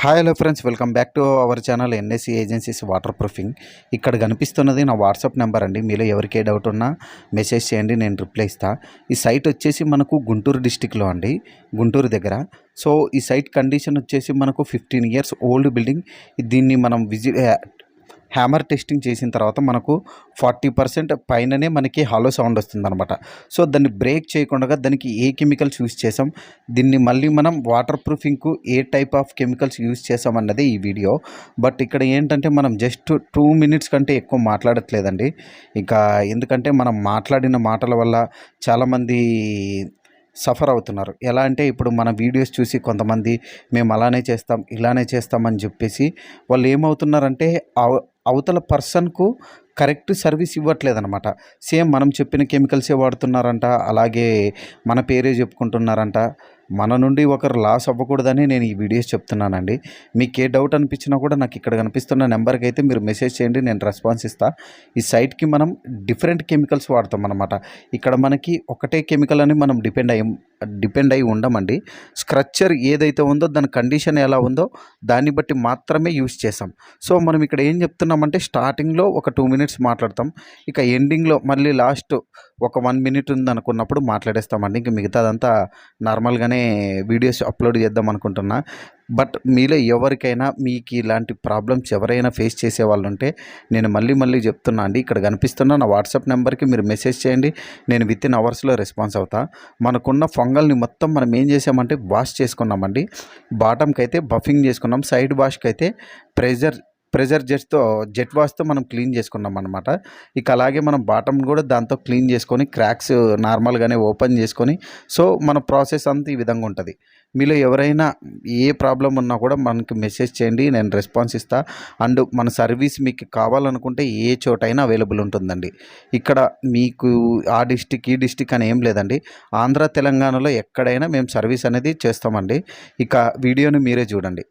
Hi hello friends welcome back to our channel NSC agencies water proofing ఇక్కడ కనిపిస్తున్నది నా WhatsApp number అండి. మీలో ఎవరికి డౌట్ ఉన్నా మెసేజ్ చేయండి నేను రిప్లై ఇస్తాను ఈ సైట్ వచ్చేసి మనకు గుంటూరు డిస్టిక్లో అండి గుంటూరు దగ్గర. సో ఈ సైట్ కండిషన్ వచ్చేసి మనకు ఫిఫ్టీన్ ఇయర్స్ ఓల్డ్ బిల్డింగ్ దీన్ని మనం విజిట్ హ్యామర్ టెస్టింగ్ చేసిన తర్వాత మనకు ఫార్టీ పర్సెంట్ పైననే మనకి హాలో సౌండ్ వస్తుందన్నమాట. సో దాన్ని బ్రేక్ చేయకుండా దానికి ఏ కెమికల్స్ యూస్ చేసాం దీన్ని మళ్ళీ మనం వాటర్ ప్రూఫింగ్కు ఏ టైప్ ఆఫ్ కెమికల్స్ యూస్ చేసాం అన్నదే ఈ వీడియో. బట్ ఇక్కడ ఏంటంటే మనం జస్ట్ టూ మినిట్స్ కంటే ఎక్కువ మాట్లాడట్లేదండి. ఇంకా ఎందుకంటే మనం మాట్లాడిన మాటల వల్ల చాలామంది సఫర్ అవుతున్నారు. ఎలా అంటే ఇప్పుడు మన వీడియోస్ చూసి కొంతమంది మేము అలానే చేస్తాం ఇలానే చేస్తామని చెప్పేసి వాళ్ళు ఏమవుతున్నారంటే అవతల పర్సన్కు కరెక్ట్ సర్వీస్ ఇవ్వట్లేదన్నమాట. సేమ్ మనం చెప్పిన కెమికల్సే వాడుతున్నారంట అలాగే మన పేరే చెప్పుకుంటున్నారంట. మన నుండి ఒకరు లాస్ అవ్వకూడదని నేను ఈ వీడియోస్ చెప్తున్నానండి. మీకు ఏ డౌట్ అనిపించినా కూడా నాకు ఇక్కడ కనిపిస్తున్న నెంబర్కి అయితే మీరు మెసేజ్ చేయండి నేను రెస్పాన్స్ ఇస్తా. ఈ సైట్కి మనం డిఫరెంట్ కెమికల్స్ వాడతాం అనమాట ఇక్కడ మనకి ఒకటే కెమికల్ అని మనం డిపెండ్ అయ్యి డిపెండ్ అయి ఉండమండి. స్క్రచ్చర్ ఏదైతే ఉందో దాని కండిషన్ ఎలా ఉందో దాన్ని బట్టి మాత్రమే యూస్ చేసాం సో మనం ఇక్కడ ఏం చెప్తున్నామంటే స్టార్టింగ్లో ఒక టూ మినిట్స్ మాట్లాడతాం. ఇక ఎండింగ్లో మళ్ళీ లాస్ట్ ఒక వన్ మినిట్ ఉంది అనుకున్నప్పుడు మాట్లాడేస్తామండి. ఇంక మిగతాదంతా నార్మల్గానే వీడియోస్ అప్లోడ్ చేద్దాం అనుకుంటున్నా. బట్ మీలో ఎవరికైనా మీకు ఇలాంటి ప్రాబ్లమ్స్ ఎవరైనా ఫేస్ చేసే వాళ్ళు ఉంటే నేను మళ్ళీ మళ్ళీ చెప్తున్నా అండి. ఇక్కడ కనిపిస్తున్న నా వాట్సాప్ నెంబర్కి మీరు మెసేజ్ చేయండి. నేను విత్ ఇన్ అవర్స్లో రెస్పాన్స్ అవుతా. మనకున్న ఫంగల్ని మొత్తం మనం ఏం చేసామంటే వాష్ చేసుకున్నామండి. బాటమ్కి అయితే బఫింగ్ చేసుకున్నాం. సైడ్ వాష్కి అయితే ప్రెజర్ ప్రెజర్ జెట్తో జెట్ వాష్తో మనం క్లీన్ చేసుకున్నాం అనమాట ఇక అలాగే మనం బాటమ్ కూడా దాంతో క్లీన్ చేసుకొని క్రాక్స్ నార్మల్గానే ఓపెన్ చేసుకొని సో మన ప్రాసెస్ అంతా ఈ విధంగా ఉంటుంది. మీలో ఎవరైనా ఏ ప్రాబ్లం ఉన్నా కూడా మనకి మెసేజ్ చేయండి నేను రెస్పాన్స్ ఇస్తా. అండ్ మన సర్వీస్ మీకు కావాలనుకుంటే ఏ చోటైనా అవైలబుల్ ఉంటుందండి. ఇక్కడ మీకు ఆ డిస్టిక్ ఈ డిస్టిక్ అని ఏం లేదండి. ఆంధ్ర తెలంగాణలో ఎక్కడైనా మేము సర్వీస్ అనేది చేస్తామండి. ఇక వీడియోని మీరే చూడండి.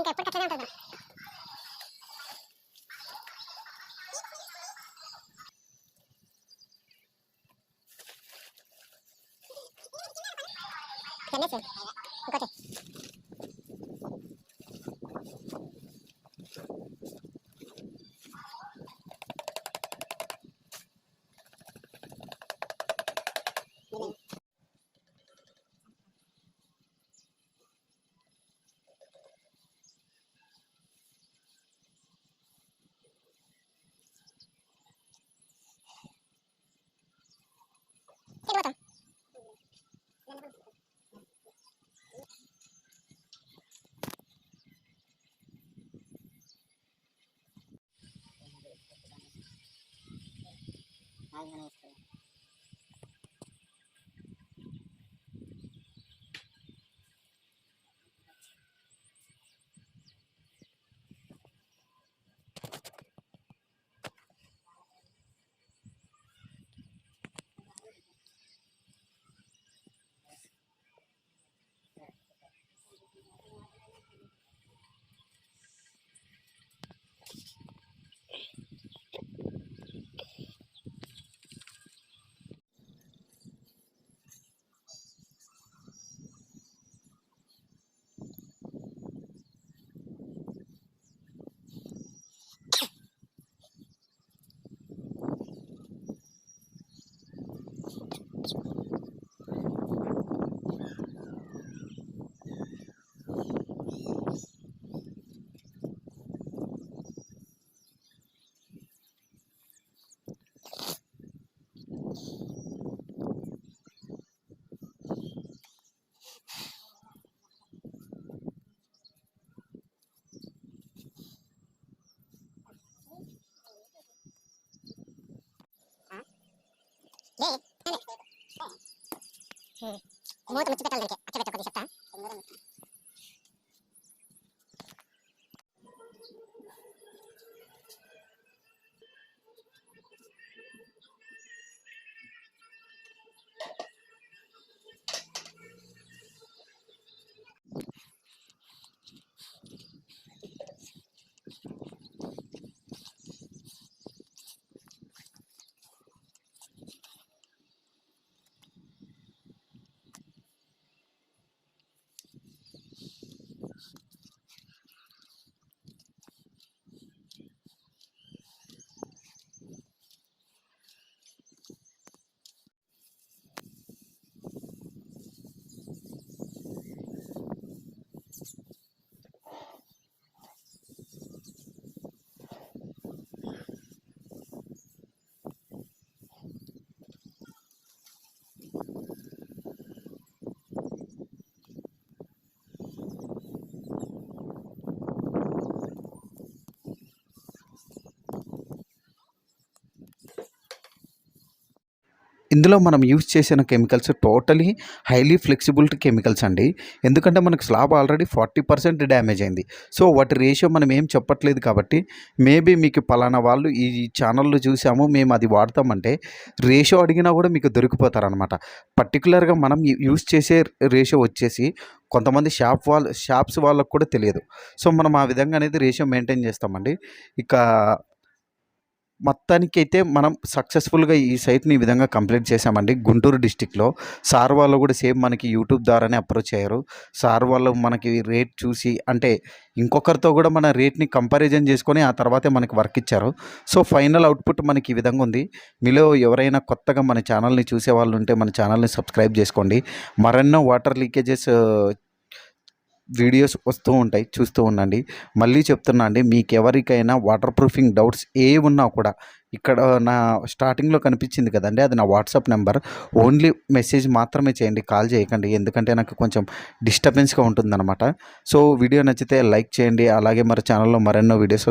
ఎప్పుడు కట్టనే ఉంటుంది కన్నేసి ఇంకోటి ಹ್ಞೂ ಮೂವತ್ತು ಮುಚ್ಚಿದ ಕಾಲ ನನಗೆ ಅಕ್ಕೆ ಬೇಕು ಕೊಡಿ ಸತ್ತ ఇందులో మనం యూజ్ చేసిన chemicals totally highly flexibility chemicals అండి. ఎందుకంటే మనకు slab already forty percent damage అయింది. సో వాటి రేషియో మనం ఏం చెప్పట్లేదు కాబట్టి మేబీ మీకు పలానా వాళ్ళు ఈ ఛానల్లో చూసాము మేము అది వాడతామంటే రేషియో అడిగినా కూడా మీకు దొరికిపోతారనమాట పర్టికులర్గా మనం యూజ్ చేసే రేషియో వచ్చేసి కొంతమంది షాప్ వాళ్ళ షాప్స్ వాళ్ళకు కూడా తెలియదు. సో మనం ఆ విధంగా అనేది రేషియో మెయింటైన్ చేస్తామండి. ఇక మొత్తానికైతే మనం సక్సెస్ఫుల్గా ఈ సైట్ని ఈ విధంగా కంప్లీట్ చేసామండి గుంటూరు డిస్టిక్లో సార్ వాళ్ళు కూడా సేమ్ మనకి యూట్యూబ్ ద్వారానే అప్రోచ్ అయ్యారు. సార్ వాళ్ళు మనకి రేట్ చూసి అంటే ఇంకొకరితో కూడా మన రేట్ని కంపారిజన్ చేసుకొని ఆ తర్వాతే మనకి వర్క్ ఇచ్చారు. సో ఫైనల్ అవుట్పుట్ మనకి ఈ విధంగా ఉంది. మీలో ఎవరైనా కొత్తగా మన ఛానల్ని చూసే వాళ్ళు ఉంటే మన ఛానల్ని సబ్స్క్రైబ్ చేసుకోండి. మరెన్నో వాటర్ లీకేజెస్ వీడియోస్ వస్తూ ఉంటాయి చూస్తూ ఉండండి. మళ్ళీ చెప్తున్నా అండి మీకు ఎవరికైనా వాటర్ ప్రూఫింగ్ డౌట్స్ ఏ ఉన్నా కూడా ఇక్కడ నా స్టార్టింగ్లో కనిపించింది కదండి అది నా వాట్సాప్ నెంబర్ ఓన్లీ మెసేజ్ మాత్రమే చేయండి కాల్ చేయకండి. ఎందుకంటే నాకు కొంచెం డిస్టర్బెన్స్గా ఉంటుందన్నమాట. సో వీడియో నచ్చితే లైక్ చేయండి. అలాగే మరి ఛానల్లో మరెన్నో వీడియోస్